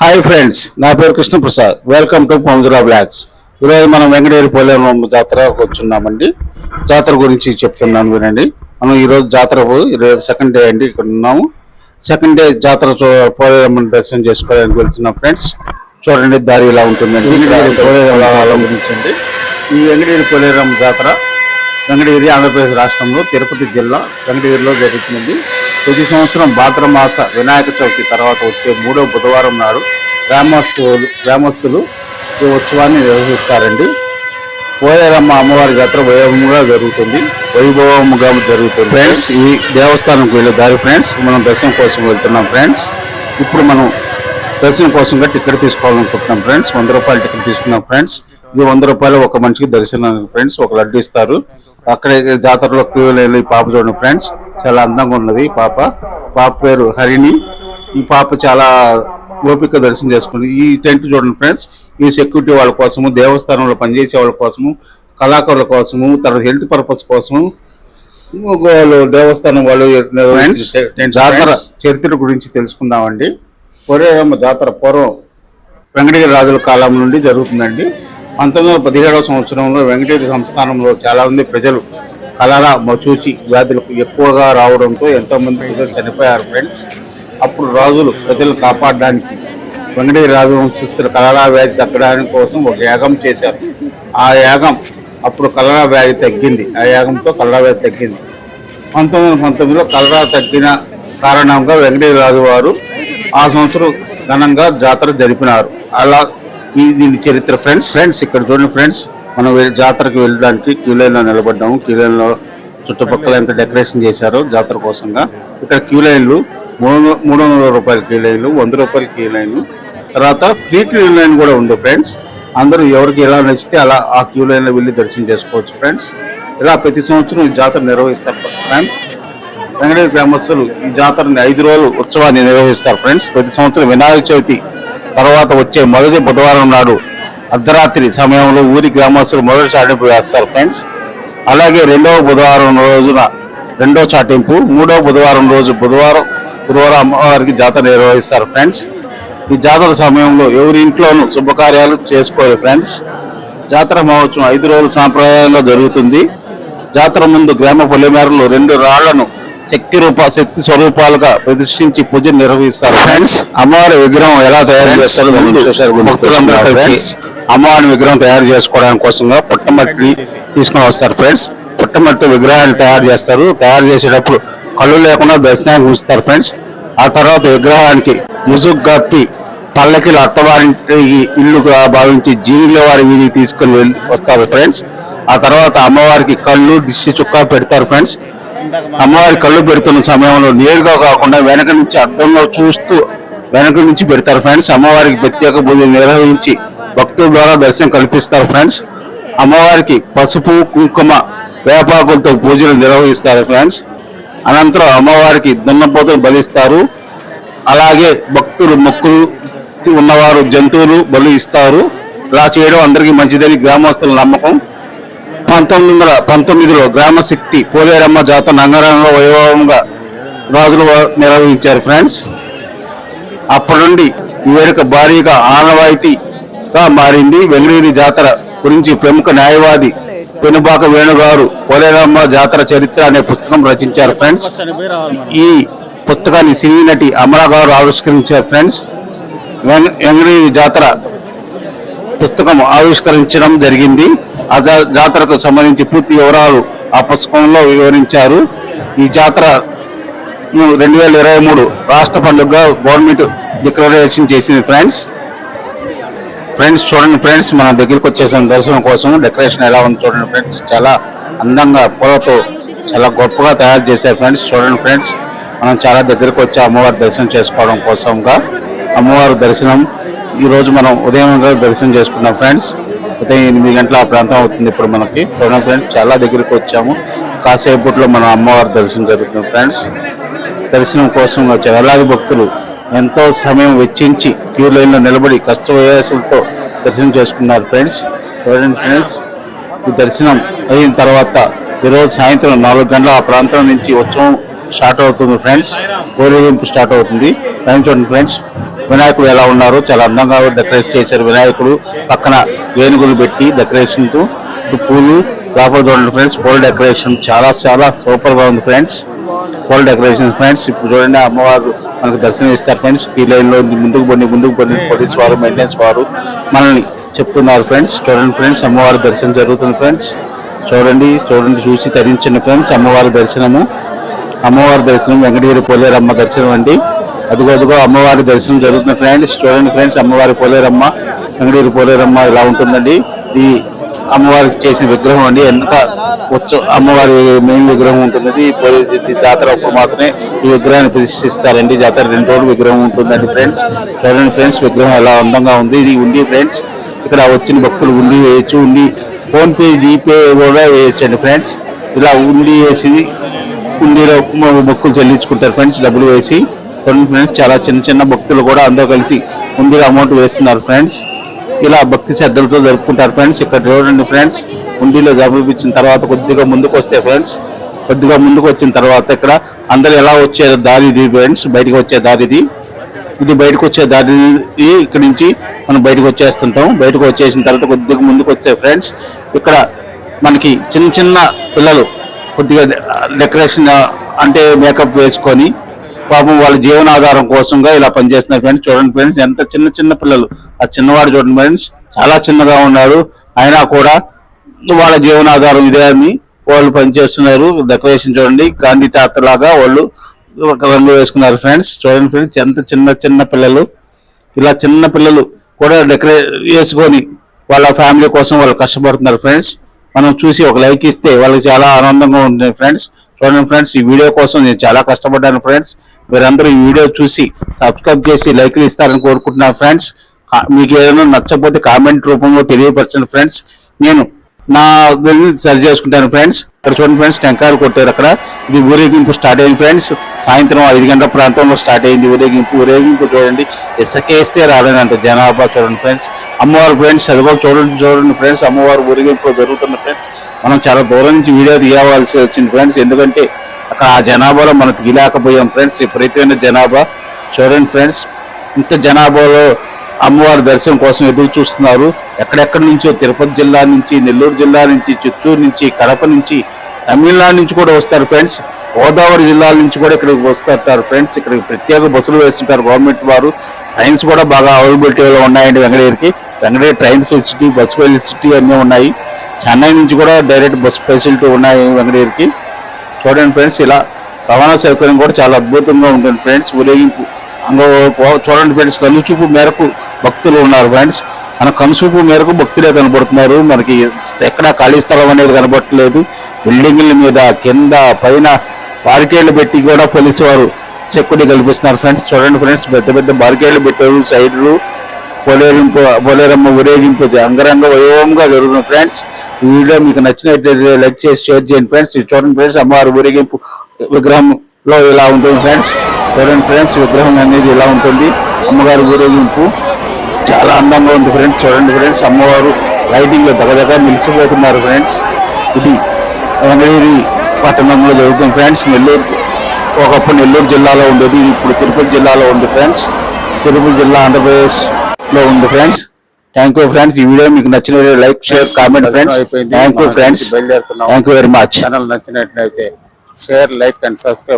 Hi friends నా పేరు Krishnaprasad. Welcome to పౌంజరా బ్లాగ్స్ ఈరోజు మనం వెంకటేరి పోలేరం జాతరకు వచ్చున్నామండి. జాతర గురించి చెప్తున్నాను వినండి. మనం ఈరోజు జాతర ఈరోజు సెకండ్ డే అండి ఇక్కడ ఉన్నాము. సెకండ్ డే జాతర చూ- పోలేరమ్మ దర్శనం చేసుకోవడానికి వెళ్తున్నాం ఫ్రెండ్స్. చూడండి దారి ఇలా ఉంటుందండి. ఇక్కడ పోలేరమ్మ ఆలయం గురించి అండి ఈ వెంకటేరి పోలేరం జాతర వెంకటగిరి ఆంధ్రప్రదేశ్ రాష్ట్రంలో తిరుపతి జిల్లా వెంకటగిరిలో జరుగుతుంది ప్రతి సంవత్సరం భాద్రమాస వినాయక చవితి తర్వాత వచ్చే మూడో బుధవారం నాడు గ్రామస్తులు గ్రామస్తులు ఈ ఉత్సవాన్ని నిర్వహిస్తారండి. పోలేరమ్మ అమ్మవారి జాతర వైభవంగా జరుగుతుంది. వైభవంగా జరుగుతుంది. ఫ్రెండ్స్ ఈ దేవస్థానంకి వెళ్ళే దారి ఫ్రెండ్స్ మనం దర్శనం కోసం వెళ్తున్నాం ఫ్రెండ్స్ ఇప్పుడు మనం దర్శనం కోసంగా టికెట్ తీసుకోవాలనుకుంటున్నాం ఫ్రెండ్స్ వంద రూపాయల టికెట్ తీసుకున్నాం ఫ్రెండ్స్ ఇది వంద రూపాయలు ఒక మనిషికి దర్శనం ఫ్రెండ్స్ ఒక లడ్డు ఇస్తారు. అక్కడే జాతరలో క్యూ లైన్లో ఈ పాప చూడండి ఫ్రెండ్స్ చాలా అందంగా ఉన్నది పాప. పాప పేరు హరిణి. ఈ పాప చాలా ఓపిక దర్శనం చేసుకుంది. ఈ టెంట్ చూడండి ఫ్రెండ్స్. ఈ సెక్యూరిటీ వాళ్ళ కోసము దేవస్థానంలో పనిచేసే వాళ్ళ కోసము కళాకారుల కోసము తర్వాత హెల్త్ పర్పస్ కోసము వాళ్ళు దేవస్థానం వాళ్ళు జాతర చరిత్ర గురించి తెలుసుకుందామండి. పోరేరమ్మ జాతర పూర్వం వెంకటగిరి రాజుల కాలం నుండి జరుగుతుందండి. పంతొమ్మిది వందల పదిహేడవ సంవత్సరంలో వెంకటగిరి సంస్థానంలో చాలా మంది ప్రజలు కలరా మచూచి వ్యాధులకు ఎక్కువగా రావడంతో ఎంతోమంది ప్రజలు చనిపోయారు ఫ్రెండ్స్. అప్పుడు రాజులు ప్రజలు కాపాడడానికి వెంకటగిరి రాజవంశస్థులు కలరా వ్యాధి తగ్గడానికి కోసం ఒక యాగం చేశారు. ఆ యాగం అప్పుడు కలరా వ్యాధి తగ్గింది. ఆ యాగంతో కలరా వ్యాధి తగ్గింది. పంతొమ్మిది వందల పంతొమ్మిదిలో కలరా తగ్గిన కారణంగా వెంకటేశ్వర రాజు వారు ఆ సంవత్సరం ఘనంగా జాతర జరిపినారు. అలా ఇది దీని చరిత్ర ఫ్రెండ్స్ ఫ్రెండ్స్ ఇక్కడ చూడండి ఫ్రెండ్స్. మనం వెళ్ళి- జాతరకు వెళ్ళడానికి క్యూ లైన్లో నిలబడ్డాము. క్యూ లైన్లో చుట్టుపక్కల ఎంత డెకరేషన్ చేశారో జాతర కోసంగా. ఇక్కడ క్యూ లైన్లు మూడు మూడు వందల రూపాయల క్యూ లైన్లు వంద రూపాయల క్యూ లైన్లు తర్వాత ఫ్రీ క్యూ లైన్ కూడా ఉంది ఫ్రెండ్స్. అందరూ ఎవరికి ఎలా నచ్చితే అలా ఆ క్యూ లైన్లో వెళ్ళి దర్శనం చేసుకోవచ్చు ఫ్రెండ్స్. ఇలా ప్రతి సంవత్సరం ఈ జాతర నిర్వహిస్తారు ఫ్రెండ్స్. వెంకటేశ్వర గ్రామస్తులు ఈ జాతరని ఐదు రోజులు ఉత్సవాన్ని నిర్వహిస్తారు ఫ్రెండ్స్. ప్రతి సంవత్సరం వినాయక చవితి తర్వాత వచ్చే మొదటి బుధవారం నాడు అర్ధరాత్రి సమయంలో ఊరి గ్రామస్తులు మొదటి చాటింపు వేస్తారు ఫ్రెండ్స్. అలాగే రెండవ బుధవారం రోజున రెండో చాటింపు మూడవ బుధవారం రోజు బుధవారం బుధవారం అమ్మవారికి జాతర నిర్వహిస్తారు ఫ్రెండ్స్. ఈ జాతర సమయంలో ఎవరి ఇంట్లోనూ శుభకార్యాలు చేసుకోరు ఫ్రెండ్స్. జాతర మహోత్సవం ఐదు రోజుల సాంప్రదాయంలో జరుగుతుంది. జాతర ముందు గ్రామ పొలిమేరలో రెండు రాళ్ళను శక్తి రూప శక్తి స్వరూపాలుగా ప్రతిష్ఠించి పూజ నిర్వహిస్తారు. ఫ్రెండ్స్ అమ్మవారి విగ్రహం ఎలా తయారు చేస్తారో? ముందు భక్తులందరూ కలిసి అమ్మవారి విగ్రహం తయారు చేసుకోవడానికి కోసంగా పుట్టమట్టి తీసుకొని వస్తారు ఫ్రెండ్స్ పుట్టమట్టి విగ్రహాన్ని తయారు చేస్తారు. తయారు చేసేటప్పుడు కళ్ళు లేకుండా దర్శనానికి ఉంచుతారు ఫ్రెండ్స్ ఆ తర్వాత విగ్రహానికి ముసుగు కత్తి పల్లకిలు అత్తవారింటి ఇల్లుగా భావించి జీవిల వారి వీధి తీసుకొని వెళ్ళి వస్తారు ఫ్రెండ్స్ ఆ తర్వాత అమ్మవారికి కళ్ళు దిష్టి చుక్క పెడతారు ఫ్రెండ్స్ అమ్మవారి కళ్ళు పెడుతున్న సమయంలో నేరుగా కాకుండా వెనక నుంచి అర్థంలో చూస్తూ వెనక నుంచి పెడతారు ఫ్రెండ్స్. అమ్మవారికి ప్రత్యేక పూజలు నిర్వహించి భక్తుల ద్వారా దర్శనం కల్పిస్తారు ఫ్రెండ్స్. అమ్మవారికి పసుపు కుంకుమ వేపాకులతో పూజలు నిర్వహిస్తారు ఫ్రెండ్స్. అనంతరం అమ్మవారికి దున్నపోతలు బలిస్తారు. అలాగే భక్తులు మొక్కులు ఉన్నవారు జంతువులు బలి ఇస్తారు. ఇలా చేయడం అందరికీ మంచిదని గ్రామస్తుల నమ్మకం. పంతొమ్మిది వందల పంతొమ్మిదిలో గ్రామ శక్తి పోలేరమ్మ జాతర నంగరంగ వైభవంగా రాజులు నిర్వహించారు ఫ్రెండ్స్. అప్పటి నుండి ఈ వేడుక భారీగా ఆనవాయితీగా మారింది. వెంగళగిరి జాతర గురించి ప్రముఖ న్యాయవాది పెనుబాక వేణుగారు పోలేరమ్మ జాతర చరిత్ర అనే పుస్తకం రచించారు ఫ్రెండ్స్. ఈ పుస్తకాన్ని సినీ నటి అమలా గారు ఆవిష్కరించారు ఫ్రెండ్స్. వెంగ- జాతర పుస్తకం ఆవిష్కరించడం జరిగింది. ఆ జా- జాతరకు సంబంధించి పూర్తి వివరాలు ఆ పుస్తకంలో వివరించారు. ఈ జాతర రెండు వేల ఇరవై మూడు రాష్ట్ర పండుగగా గవర్నమెంట్ డిక్లరేషన్ చేసింది ఫ్రెండ్స్. ఫ్రెండ్స్ చూడండి ఫ్రెండ్స్ మన దగ్గరికి వచ్చేసాం దర్శనం కోసం డెకరేషన్ ఎలా ఉంది చూడండి ఫ్రెండ్స్. చాలా అందంగా పూలతో చాలా గొప్పగా తయారు చేశారు ఫ్రెండ్స్. చూడండి ఫ్రెండ్స్ మనం చాలా దగ్గరికి వచ్చి అమ్మవారి దర్శనం చేసుకోవడం కోసంగా అమ్మవారి దర్శనం ఈ రోజు మనం ఉదయం దర్శనం చేసుకున్నాం ఫ్రెండ్స్. ఉదయం ఎనిమిది గంటల ఆ ప్రాంతం అవుతుంది ఇప్పుడు మనకి. చూడండి ఫ్రెండ్స్ చాలా దగ్గరికి వచ్చాము. కాసేపట్లో మనం అమ్మవారి దర్శనం జరుగుతుంది ఫ్రెండ్స్. దర్శనం కోసం వేలాది భక్తులు ఎంతో సమయం వెచ్చించి క్యూ లైన్లో నిలబడి కష్ట వయసులతో దర్శనం చేసుకున్నారు ఫ్రెండ్స్. చూడండి ఫ్రెండ్స్ ఈ దర్శనం అయిన తర్వాత ఈరోజు సాయంత్రం నాలుగు గంటల ఆ ప్రాంతం నుంచి ఉత్సవం స్టార్ట్ అవుతుంది ఫ్రెండ్స్. ఊరేగింపు స్టార్ట్ అవుతుంది. టైం చూడండి ఫ్రెండ్స్ వినాయకుడు ఎలా ఉన్నారో చాలా అందంగా డెకరేట్ చేశారు వినాయకుడు. పక్కన వేణుగులు పెట్టి డెకరేషన్ పూలు లోపల చూడండి ఫ్రెండ్స్ పూల డెకరేషన్ చాలా చాలా సూపర్గా ఉంది ఫ్రెండ్స్ పూల డెకరేషన్ ఫ్రెండ్స్ ఇప్పుడు చూడండి అమ్మవారు మనకు దర్శనం ఇస్తారు ఫ్రెండ్స్ ఈ లైన్లో ముందుకు పోయి ముందుకు పోయి పోలీస్ వారు మెయింటెనెన్స్ వారు మనల్ని చెప్తున్నారు ఫ్రెండ్స్ చూడండి ఫ్రెండ్స్ అమ్మవారి దర్శనం జరుగుతుంది ఫ్రెండ్స్ చూడండి చూడండి చూసి తరించండి ఫ్రెండ్స్ అమ్మవారి దర్శనము. అమ్మవారి దర్శనం వెంకటగిరి పోలేరమ్మ దర్శనం అండి. అదిగో అదిగో అమ్మవారి దర్శనం జరుగుతుంది ఫ్రెండ్స్. చూడండి ఫ్రెండ్స్ అమ్మవారి పోలేరమ్మ వెంకటగిరి పోలేరమ్మ ఇలా ఉంటుందండి. ఈ అమ్మవారికి చేసిన విగ్రహం అండి. ఎంత ఉత్సవ అమ్మవారి మెయిన్ విగ్రహం ఉంటుంది పోలే- జాతర అప్పుడు మాత్రమే ఈ విగ్రహాన్ని ప్రతిష్ఠిస్తారండి. జాతర రెండు రోజులు విగ్రహం ఉంటుందండి ఫ్రెండ్స్. చూడండి ఫ్రెండ్స్ విగ్రహం ఎలా అందంగా ఉంది. ఇది ఉండి ఫ్రెండ్స్ ఇక్కడ వచ్చిన భక్తులు ఉండి వేయచ్చు. ఉండి ఫోన్పే జీపే కూడా వేయచ్చండి ఫ్రెండ్స్. ఇలా ఉండి వేసి ఉండిలో మొక్కులు చెల్లించుకుంటారు ఫ్రెండ్స్ డబ్బులు వేసి. చూడండి ఫ్రెండ్స్ చాలా చిన్న చిన్న భక్తులు కూడా అందరూ కలిసి ముందుగా అమౌంట్ వేస్తున్నారు ఫ్రెండ్స్ ఇలా భక్తి శ్రద్ధలతో జరుపుకుంటారు ఫ్రెండ్స్ ఇక్కడ చూడండి ఫ్రెండ్స్ ఉండిలో జరిపించిన తర్వాత కొద్దిగా ముందుకు వస్తే ఫ్రెండ్స్ కొద్దిగా ముందుకు వచ్చిన తర్వాత ఇక్కడ అందరూ ఎలా వచ్చే దారి ఇది ఫ్రెండ్స్ బయటకు వచ్చే దారి ఇది. ఇది బయటకు వచ్చే దారి ఇక్కడ నుంచి మనం బయటకు వచ్చేస్తుంటాం. బయటకు వచ్చేసిన తర్వాత కొద్దిగా ముందుకు వచ్చే ఫ్రెండ్స్ ఇక్కడ మనకి చిన్న చిన్న పిల్లలు కొద్దిగా డెకరేషన్ అంటే మేకప్ వేసుకొని పాపం వాళ్ళ జీవనాధారం కోసంగా ఇలా పనిచేస్తున్నారు ఫ్రెండ్స్ చూడండి ఫ్రెండ్స్ ఎంత చిన్న చిన్న పిల్లలు. ఆ చిన్నవాడు చూడండి ఫ్రెండ్స్ చాలా చిన్నగా ఉన్నాడు. అయినా కూడా వాళ్ళ జీవనాధారం ఇదే అని వాళ్ళు పనిచేస్తున్నారు. డెకరేషన్ చూడండి గాంధీ తాత లాగా వాళ్ళు ఒక రంగు వేసుకున్నారు ఫ్రెండ్స్ చూడండి ఫ్రెండ్స్ ఎంత చిన్న చిన్న పిల్లలు. ఇలా చిన్న పిల్లలు కూడా డెకరే వేసుకొని వాళ్ళ ఫ్యామిలీ కోసం వాళ్ళు కష్టపడుతున్నారు ఫ్రెండ్స్ మనం చూసి ఒక లైక్ ఇస్తే వాళ్ళకి చాలా ఆనందంగా ఉంటుంది ఫ్రెండ్స్ చూడండి ఫ్రెండ్స్ ఈ వీడియో కోసం నేను చాలా కష్టపడ్డాను ఫ్రెండ్స్. మీరందరూ ఈ వీడియో చూసి సబ్స్క్రైబ్ చేసి లైక్లు ఇస్తారని కోరుకుంటున్నాను ఫ్రెండ్స్. మీకు ఏదైనా నచ్చకపోతే కామెంట్ రూపంలో తెలియపరచండి ఫ్రెండ్స్. నేను నా సరి చేసుకుంటాను ఫ్రెండ్స్. ఇక్కడ చూడండి ఫ్రెండ్స్ టెంకాయలు కొట్టారు అక్కడ. ఇది ఊరేగింపు స్టార్ట్ అయింది ఫ్రెండ్స్. సాయంత్రం ఐదు గంటల ప్రాంతంలో స్టార్ట్ అయింది ఊరేగింపు. ఊరేగింపు చూడండి ఇసుకేస్తే రాలేనంట జనాభా చూడండి ఫ్రెండ్స్. అమ్మవారు ఫ్రెండ్స్ అది కూడా చూడండి చూడండి ఫ్రెండ్స్. అమ్మవారు ఊరేగింపు జరుగుతున్న ఫ్రెండ్స్. మనం చాలా దూరం నుంచి వీడియో తీయవలసి వచ్చింది ఫ్రెండ్స్. ఎందుకంటే అక్కడ ఆ జనాభాలో మనం తీయలేకపోయాం ఫ్రెండ్స్. విపరీతమైన జనాభా. చూడండి ఫ్రెండ్స్ ఇంత జనాభాలో అమ్మవారి దర్శనం కోసం ఎదురు చూస్తున్నారు. ఎక్కడెక్కడి నుంచో తిరుపతి జిల్లా నుంచి నెల్లూరు జిల్లా నుంచి చిత్తూరు నుంచి కడప నుంచి తమిళనాడు నుంచి కూడా వస్తారు ఫ్రెండ్స్. గోదావరి జిల్లాల నుంచి కూడా ఇక్కడికి వస్తుంటారు ఫ్రెండ్స్. ఇక్కడ ప్రత్యేక బస్సులు వేస్తుంటారు గవర్నమెంట్ వారు. ట్రైన్స్ కూడా బాగా అవైలబిలిటీలో ఉన్నాయండి వెంకటగిరికి. Venkatagiri train facility bus facility అన్నీ ఉన్నాయి. చెన్నై నుంచి కూడా డైరెక్ట్ బస్ ఫెసిలిటీ ఉన్నాయి వెంకటగిరికి. చూడండి ఫ్రెండ్స్ ఇలా రవాణా సౌకర్యం కూడా చాలా అద్భుతంగా ఉంటుంది ఫ్రెండ్స్ ఊరేగింపు అందులో చూడండి ఫ్రెండ్స్ కనుచూపు మేరకు భక్తులు ఉన్నారు ఫ్రెండ్స్ మన కనుచూపు మేరకు భక్తులే కనబడుతున్నారు. మనకి ఎక్కడ ఖాళీ స్థలం అనేది కనబడట్లేదు. బిల్డింగుల మీద కింద పైన బారికేళ్ళు పెట్టి కూడా పోలీసు వారు సెక్యూరిటీ కల్పిస్తున్నారు ఫ్రెండ్స్ చూడండి ఫ్రెండ్స్ పెద్ద పెద్ద బారికేళ్ళు పెట్టారు సైడ్లు పోలేరింపు పోలేరమ్మ ఊరేగింపు అంగరంగ వైభవంగా జరుగుతుంది ఫ్రెండ్స్ ఈ వీడియో మీకు నచ్చినట్లయితే లైక్ చేసి షేర్ చేయండి ఫ్రెండ్స్. చూడండి ఫ్రెండ్స్ అమ్మవారి ఊరేగింపు విగ్రహంలో ఇలా ఉంటుంది ఫ్రెండ్స్. చూడండి ఫ్రెండ్స్ విగ్రహం అనేది ఇలా ఉంటుంది. అమ్మగారి ఊరేగింపు చాలా అందంగా ఉంది ఫ్రెండ్స్. చూడండి ఫ్రెండ్స్ అమ్మవారు లైటింగ్లో దగదగ నిలిచిపోతున్నారు ఫ్రెండ్స్. ఇది వెంకటగిరి పట్టణంలో జరుగుతుంది ఫ్రెండ్స్. నెల్లూరు ఒకప్పుడు నెల్లూరు జిల్లాలో ఉండేది. ఇప్పుడు తిరుపతి జిల్లాలో ఉంది ఫ్రెండ్స్. తిరుపతి జిల్లా ఆంధ్రప్రదేశ్లో ఉంది ఫ్రెండ్స్. థ్యాంక్ యూ ఫ్రెండ్స్ ఈ వీడియో మీకు నచ్చిన like share comment friends thank you friends thank you very much channel నచ్చినట్లయితే షేర్ లైక్ అండ్ సబ్స్క్రైబ్